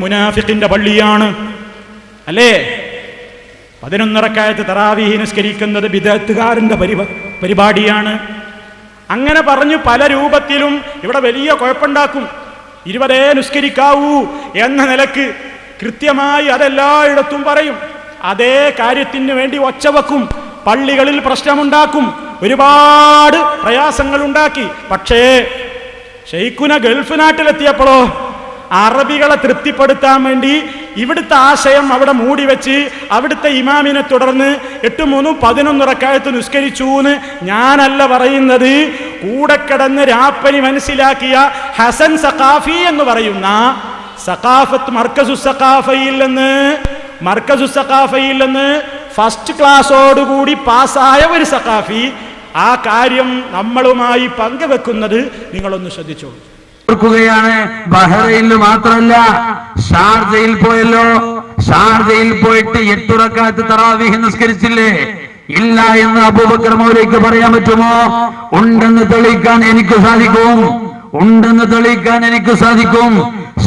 മുനാഫിഖിന്റെ പള്ളിയാണ്. അല്ലേ? പതിനൊന്നിറക്കായത്ത് തറാവീഹി നിസ്കരിക്കുന്നത് പരിപ പരിപാടിയാണ്. അങ്ങനെ പറഞ്ഞു പല രൂപത്തിലും ഇവിടെ വലിയ കുഴപ്പമുണ്ടാക്കും. ഇരുപതേ നിസ്കരിക്കാവൂ എന്ന നിലയ്ക്ക് കൃത്യമായി അതെല്ലായിടത്തും പറയും. അതേ കാര്യത്തിന് വേണ്ടി ഒച്ച വെക്കും. പള്ളികളിൽ പ്രശ്നമുണ്ടാക്കും. ഒരുപാട് പ്രയാസങ്ങൾ ഉണ്ടാക്കി പക്ഷേ ഷെയ്ഖുന ഗൾഫ് നാട്ടിലെത്തിയപ്പോഴോ അറബികളെ തൃപ്തിപ്പെടുത്താൻ വേണ്ടി ഇവിടുത്തെ ആശയം അവിടെ മൂടി വെച്ച് അവിടുത്തെ ഇമാമിനെ തുടർന്ന് എട്ട് മൂന്നും പതിനൊന്ന് റക്കായത്ത് നിസ്കരിച്ചു എന്ന് ഞാനല്ല പറയുന്നത്. കൂടെ കിടന്ന് രാപ്പനി മനസ്സിലാക്കിയ ഹസൻ സഖാഫി എന്ന് പറയുന്ന സഖാഫത്ത് മർക്കസു സഖാഫയിൽ നിന്ന് മർക്കസു സഖാഫയിൽ നിന്ന് ഫസ്റ്റ് ക്ലാസ്സോടുകൂടി പാസ്സായ ഒരു സഖാഫി. ആ കാര്യം നമ്മളുമായി പങ്കുവെക്കുന്നത് നിങ്ങളൊന്ന് ശ്രദ്ധിച്ചോളൂ. ഓർക്കുകയാണ് ബഹ്റൈനിൽ മാത്രമല്ല ഷാർജയിൽ പോയല്ലോ. ഷാർജയിൽ പോയിട്ട് എട്ടുറക്കാത്ത് തറാവിഹ് നിസ്കരിച്ചില്ലേ? ഇല്ല എന്ന് അബൂബക്കർ മൗലയ്ക്ക് പറയാൻ പറ്റുമോ? ഉണ്ടെന്ന് തെളിയിക്കാൻ എനിക്ക് സാധിക്കും. ഉണ്ടെന്ന് തെളിയിക്കാൻ എനിക്ക് സാധിക്കും.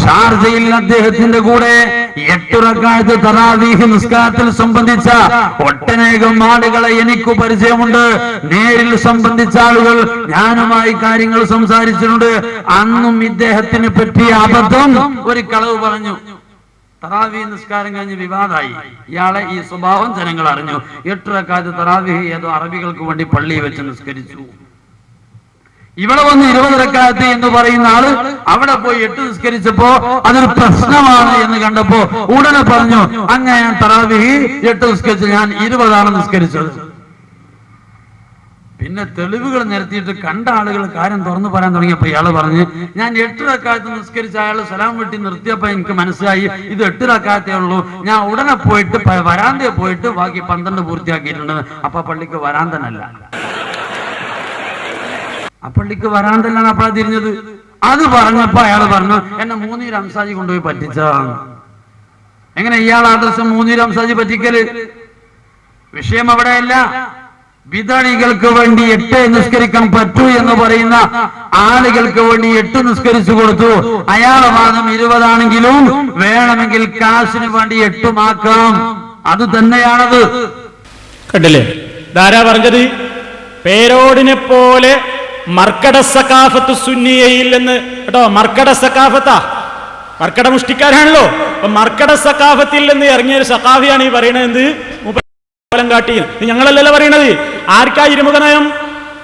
ഷാർജയിൽ അദ്ദേഹത്തിന്റെ കൂടെ എട്ടുറക്കാലത്ത് തറാവീഹ് നിസ്കാരത്തിൽ സംബന്ധിച്ച ഒട്ടനേകം ആളുകളെ എനിക്ക് പരിചയമുണ്ട്. നേരിൽ സംബന്ധിച്ച ആളുകൾ ഞാനുമായി കാര്യങ്ങൾ സംസാരിച്ചിട്ടുണ്ട്. അന്നും ഇദ്ദേഹത്തിന് പറ്റിയ അബദ്ധം ഒരു കളവ് പറഞ്ഞു. തറാവി നിസ്കാരം കഴിഞ്ഞ് വിവാദമായി ഇയാളെ ഈ സ്വഭാവം ജനങ്ങൾ അറിഞ്ഞു. എട്ടുറക്കാലത്ത് തറാവീഹ് ഏതോ അറബികൾക്ക് വേണ്ടി പള്ളിയിൽ വെച്ച് നിസ്കരിച്ചു. ഇവിടെ വന്ന് ഇരുപത് റക്കാത്ത് എന്ന് പറയുന്ന ആൾ അവിടെ പോയി എട്ട് നിസ്കരിച്ചപ്പോ അതൊരു പ്രശ്നമാണ് എന്ന് കണ്ടപ്പോ ഉടനെ പറഞ്ഞു അങ്ങനെ ഞാൻ തറാവിഹി എട്ട് നിസ്കരിച്ചു ഞാൻ ഇരുപതാണ് നിസ്കരിച്ചത്. പിന്നെ തെളിവുകൾ നിരത്തിയിട്ട് കണ്ട ആളുകൾ കാര്യം തുറന്നു പറയാൻ തുടങ്ങിയപ്പോ ഇയാൾ പറഞ്ഞ് ഞാൻ എട്ട് റക്കാലത്ത് നിസ്കരിച്ച അയാൾ സലാം വെട്ടി നിർത്തിയപ്പോ എനിക്ക് മനസ്സിലായി ഇത് എട്ട് റക്കാത്തേ ഉള്ളൂ. ഞാൻ ഉടനെ പോയിട്ട് വരാന്തേ വരാന്തയെ പോയിട്ട് ബാക്കി പന്ത്രണ്ട് പൂർത്തിയാക്കിയിട്ടുണ്ട്. അപ്പൊ പള്ളിക്ക് വരാന്തനല്ല. ആ പള്ളിക്ക് വരാണ്ടല്ലാണ് അപ്പഴാ തിരിഞ്ഞത്? അത് പറഞ്ഞപ്പോ അയാൾ പറഞ്ഞു എന്നെ മൂന്നീര് അംസാജി കൊണ്ടുപോയി പറ്റിച്ചതാണ് എങ്ങനെ ഇയാൾ ആദർശം മൂന്നീര് അംസാജി പറ്റിക്കൽ? വിഷയം അവിടെയല്ല. വിതണികൾക്ക് വേണ്ടി എട്ട് നിസ്കരിക്കാൻ പറ്റൂ എന്ന് പറയുന്ന ആളുകൾക്ക് വേണ്ടി എട്ട് നിസ്കരിച്ചു കൊടുത്തു. അയാളെ വാദം ഇരുപതാണെങ്കിലും വേണമെങ്കിൽ കാശിന് വേണ്ടി എട്ടുമാക്കാം. അത് തന്നെയാണത്. കണ്ടില്ലേ? ധാരാ പറഞ്ഞത്? പേരോടിനെ പോലെ മർക്കട സക്കാഫത്ത് സുന്നിയയിൽ എന്ന് കേട്ടോ മർക്കട സക്കാഫത്താ മർക്കട മുഷ്ടിക്കാരാണല്ലോ. അപ്പൊ മർക്കട സക്കാഫത്തിൽ നിന്ന് ഇറങ്ങിയ ഒരു സക്കാഫിയാണ് ഈ പറയണത് എന്ത്? മൂപ്പൻ കാട്ടിയിൽ. ഇത് ഞങ്ങളല്ലല്ലോ പറയണത്. ആർക്കാ ഇരുമുഖനയം?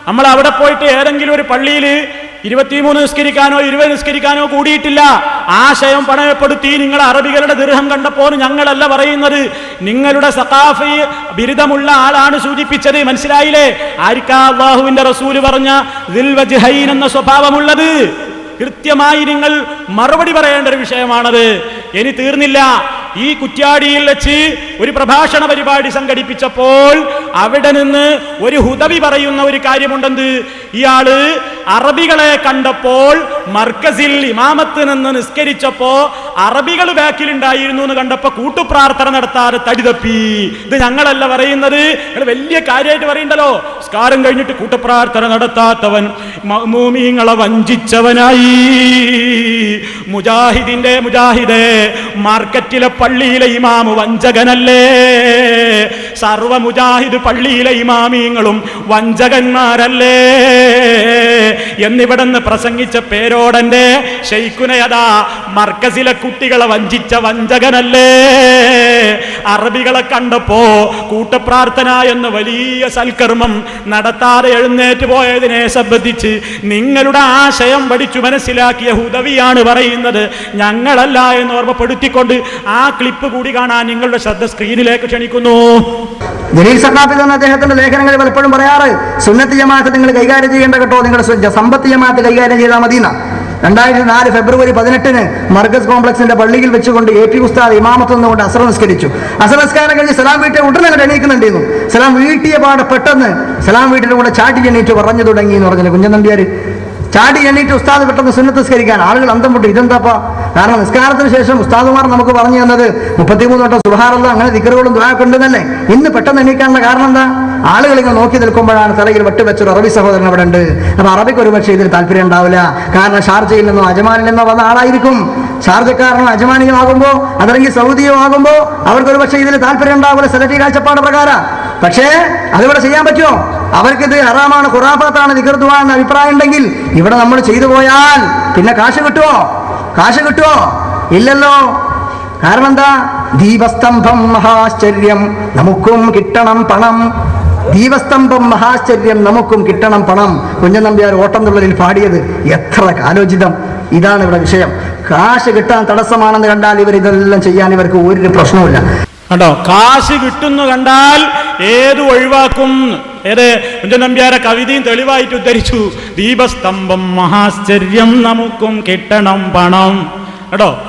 നമ്മൾ അവിടെ പോയിട്ട് ഏതെങ്കിലും ഒരു പള്ളിയിൽ ഇരുപത്തിമൂന്ന് നിസ്കരിക്കാനോ ഇരുപത് നിസ്കരിക്കാനോ കൂടിയിട്ടില്ല. ആശയം പണയപ്പെടുത്തി നിങ്ങൾ അറബികളുടെ ദൃഹം കണ്ടപ്പോൾ ഞങ്ങളല്ല പറയുന്നത്. നിങ്ങളുടെ സഖാഫി ബിരുദമുള്ള ആളാണ് സൂചിപ്പിച്ചത്. മനസ്സിലായില്ലേ? ആരിക്കാ അള്ളാഹുവിന്റെ റസൂൽ പറഞ്ഞ എന്ന സ്വഭാവമുള്ളത്? കൃത്യമായി നിങ്ങൾ മറുപടി പറയേണ്ട ഒരു വിഷയമാണത്. ഇനി തീർന്നില്ല. ഈ കുറ്റ്യാടിയിൽ വെച്ച് ഒരു പ്രഭാഷണ പരിപാടി സംഘടിപ്പിച്ചപ്പോൾ അവിടെ നിന്ന് ഒരു ഹുദവി പറയുന്ന ഒരു കാര്യമുണ്ടെന്ന് ഇയാൾ അറബികളെ കണ്ടപ്പോൾ മർക്കസിൽ ഇമാമത്ത് നിന്ന് നിസ്കരിച്ചപ്പോ അറബികൾ ബാക്കിലുണ്ടായിരുന്നു എന്ന് കണ്ടപ്പോ കൂട്ടുപ്രാർത്ഥന നടത്താതെ തടിതപ്പി. ഇത് ഞങ്ങളല്ല പറയുന്നത്. വലിയ കാര്യമായിട്ട് പറയണ്ടല്ലോ. സ്കാരം കഴിഞ്ഞിട്ട് കൂട്ടുപ്രാർത്ഥന നടത്താത്തവൻ മൂമിങ്ങളെ വഞ്ചിച്ചവനായി. മുജാഹിദിന്റെ മുജാഹിദേ മാർക്കറ്റിലെ പള്ളിയിലെ ഇമാമ് വഞ്ചകനല്ലേ? സർവ മുജാഹിദ് പള്ളിയിലെ ഇമാമിങ്ങളും വഞ്ചകന്മാരല്ലേ? എന്നിവിടെന്ന് പ്രസംഗിച്ച പേരോടന്റെ ഷെയ്ഖുനയതാ മർക്കസിലെ കുട്ടികളെ വഞ്ചിച്ച വഞ്ചകനല്ലേ? അറബികളെ കണ്ടപ്പോ കൂട്ടപ്രാർത്ഥന എന്ന വലിയ സൽക്കർമ്മം നടത്താതെ എഴുന്നേറ്റ് പോയതിനെ സംബന്ധിച്ച് നിങ്ങളുടെ ആശയം പഠിച്ചു മനസ്സിലാക്കിയ ഹുദവിയാണ് പറയുന്നത്. ഞങ്ങളല്ല എന്ന് ഓർമ്മപ്പെടുത്തിക്കൊണ്ട് ആ ക്ലിപ്പ് കൂടി കാണാൻ നിങ്ങളുടെ ശ്രദ്ധ സ്ക്രീനിലേക്ക് ക്ഷണിക്കുന്നു. ജലീൽ സഖാഫി എന്ന അദ്ദേഹത്തിന്റെ ലേഖനങ്ങളിൽ പലപ്പോഴും പറയാറ് സുന്നത്തി ജമാഅത്ത് നിങ്ങൾ കൈകാര്യം ചെയ്യേണ്ട കേട്ടോ നിങ്ങളുടെ സമ്പത്തി ജമാഅത്ത് കൈകാര്യം ചെയ്താൽ മതി എന്നാ രണ്ടായിരത്തി നാല് ഫെബ്രുവരി പതിനെട്ടിന് മർഗസ് കോംപ്ലക്സിന്റെ പള്ളിയിൽ വെച്ചുകൊണ്ട് എ പി ഉസ്താദ് ഇമാമത്ത് നിന്നുകൊണ്ട് അസർ നിസ്കരിച്ചു. അസർ നിസ്കാരം കഴിഞ്ഞ് സലാം വീട്ടിൽ ഉടനെ എണീക്കുന്നുണ്ടായിരുന്നു. സലാം വീട്ടിയ പാടെ പെട്ടെന്ന് സലാം വീട്ടിലൂടെ കൂടെ ചാട്ടി എണീറ്റ് പറഞ്ഞു തുടങ്ങി എന്ന് പറഞ്ഞില്ല കുഞ്ഞൻ ചാടി എണ്ണീറ്റ് ഉസ്താദ് പെട്ടെന്ന് സുന്നത്തസ്കരിക്കാൻ ആളുകൾ അന്തം പൊട്ടി ഇതെന്താപ്പാ? കാരണം നിസ്കാരത്തിന് ശേഷം ഉസ്താദുമാർ നമുക്ക് പറഞ്ഞു തന്നത് മുപ്പത്തിമൂന്ന് വട്ടം സുഹാറല്ല അങ്ങനെ ദിക്കറുകളും ദുരാക്കെ ഉണ്ടെന്നല്ലേ ഇന്ന് പെട്ടെന്ന് എണ്ണീക്കാനുള്ള കാരണം എന്താ? ആളുകൾ ഇങ്ങനെ നോക്കി നിൽക്കുമ്പോഴാണ് തലയിൽ വെട്ടുവെച്ചൊരു അറബി സഹോദരൻ അവിടെ ഉണ്ട്. അപ്പൊ അറബിക്ക് ഒരു പക്ഷേ ഇതിൽ താല്പര്യം ഉണ്ടാവില്ല. കാരണം ഷാർജയിൽ നിന്നോ അജമാനിൽ നിന്നോ വന്ന ആളായിരിക്കും. ഷാർജക്കാരനോ അജമാനിയോ ആകുമ്പോ അതല്ലെങ്കിൽ സൗദിയോ ആകുമ്പോ അവർക്ക് ഒരുപക്ഷെ ഇതിൽ താല്പര്യം ഉണ്ടാവില്ല. സെലക്ടി കാഴ്ചപ്പാട് പ്രകാരം. പക്ഷേ അതിവിടെ ചെയ്യാൻ പറ്റുമോ? അവർക്കിത് ഹറാമാണ് ഖുറാഫാത്താണ് നികർത്തുവാന്ന് അഭിപ്രായം ഉണ്ടെങ്കിൽ ഇവിടെ നമ്മൾ ചെയ്തു പോയാൽ പിന്നെ കാശ് കിട്ടുമോ കാശ് കിട്ടുമോ ഇല്ലല്ലോ. കാരണം എന്താ? ദീപസ്തംഭം മഹാശ്ചര്യം നമുക്കും കിട്ടണം പണം. ദീപസ്തംഭം മഹാശ്ചര്യം നമുക്കും കിട്ടണം പണം. കുഞ്ഞൻ നമ്പ്യാർ ഓട്ടം തുള്ളലിൽ പാടിയത് എത്ര കാലോചിതം. ഇതാണ് ഇവിടെ വിഷയം. കാശ് കിട്ടാൻ തടസ്സമാണെന്ന് കണ്ടാൽ ഇവർ ഇതെല്ലാം ചെയ്യാൻ ഇവർക്ക് ഒരു പ്രശ്നവുമില്ല. കണ്ടോ? കാശ് കിട്ടുന്നു കണ്ടാൽ ഏത് ഒഴിവാക്കും ഏത്? കുഞ്ചൻ നമ്പ്യാരെ കവിതയും തെളിവായിട്ട് ഉദ്ധരിച്ചു. ദീപസ്തംഭം മഹാശ്ചര്യം നമുക്കും കിട്ടണം പണം. കേട്ടോ?